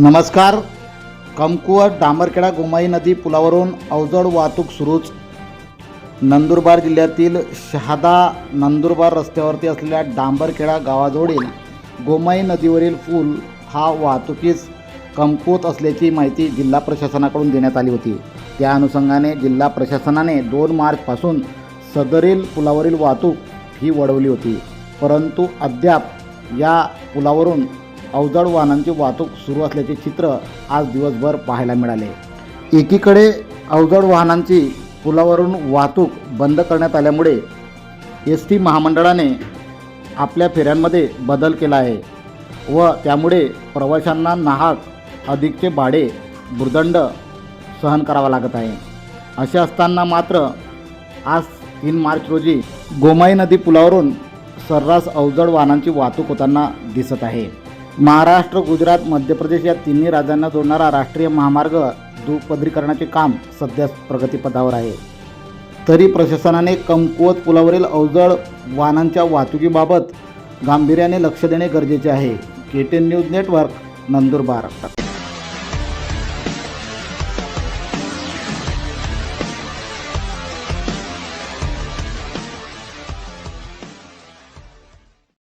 नमस्कार. कमकुवत डांबरखेडा गोमाई नदी पुलावरून अवजड वाहतूक सुरूच. नंदुरबार जिल्ह्यातील शहादा नंदुरबार रस्त्यावरती असलेल्या डांबरखेडा गावाजवळील गोमाई नदीवरील पूल हा वाहतुकीस कमकुवत असल्याची माहिती जिल्हा प्रशासनाकडून देण्यात आली होती. त्या अनुषंगाने जिल्हा प्रशासनाने दोन मार्चपासून सदरील पुलावरील वाहतूक ही वळवली होती. परंतु अद्याप या पुलावरून अवजड वाहनांची वाहतूक सुरू असल्याचे चित्र आज दिवसभर पाहायला मिळाले. एकीकडे अवजड वाहनांची पुलावरून वाहतूक बंद करण्यात आल्यामुळे एस टी महामंडळाने आपल्या फेऱ्यांमध्ये बदल केला आहे व त्यामुळे प्रवाशांना नाहक अधिकचे भाडे भुर्दंड सहन करावा लागत आहे. असे असताना मात्र आज तीन मार्च रोजी गोमाई नदी पुलावरून सर्रास अवजड वाहनांची वाहतूक होताना दिसत आहे. महाराष्ट्र गुजरात मध्य प्रदेश या तिन्ही राज्यांना जोडणारा राष्ट्रीय महामार्ग दुपदरीकरणाचे काम सध्या प्रगतीपथावर आहे. तरी प्रशासनाने कमकुवत पुलावरील अवजड वाहनांच्या वाहतुकीबाबत गांभीर्याने लक्ष देणे गरजेचे आहे. K T news network Nandurbar.